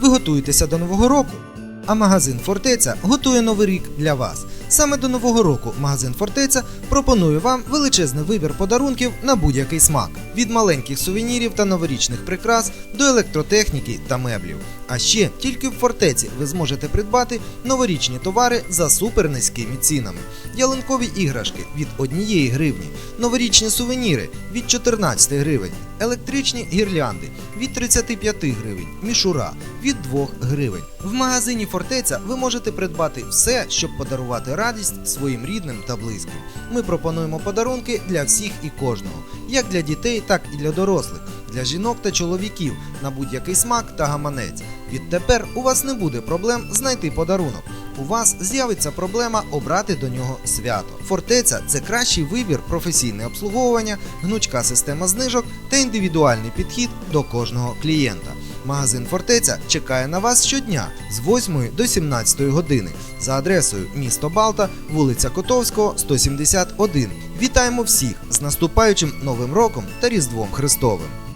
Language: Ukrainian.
Ви готуєтеся до нового року? А магазин Фортеця готує новий рік для вас. Саме до нового року магазин Фортеця пропонує вам величезний вибір подарунків на будь-який смак від маленьких сувенірів та новорічних прикрас до електротехніки та меблів. А ще тільки в фортеці ви зможете придбати новорічні товари за супернизькими цінами, ялинкові іграшки від 1 гривні, новорічні сувеніри від 14 гривень, електричні гірлянди від 35 гривень, мішура від 2 гривень. В магазині Фортеця ви можете придбати все, щоб подарувати радість своїм рідним та близьким. Ми пропонуємо подарунки для всіх і кожного, як для дітей, так і для дорослих, для жінок та чоловіків на будь-який смак та гаманець. Відтепер у вас не буде проблем знайти подарунок. У вас з'явиться проблема обрати до нього свято. Фортеця це кращий вибір, професійне обслуговування, гнучка система знижок та індивідуальний підхід до кожного клієнта. Магазин Фортеця чекає на вас щодня з 8 до 17 години за адресою місто Балта, вулиця Котовського, 171. Вітаємо всіх з наступаючим Новим роком та Різдвом Христовим!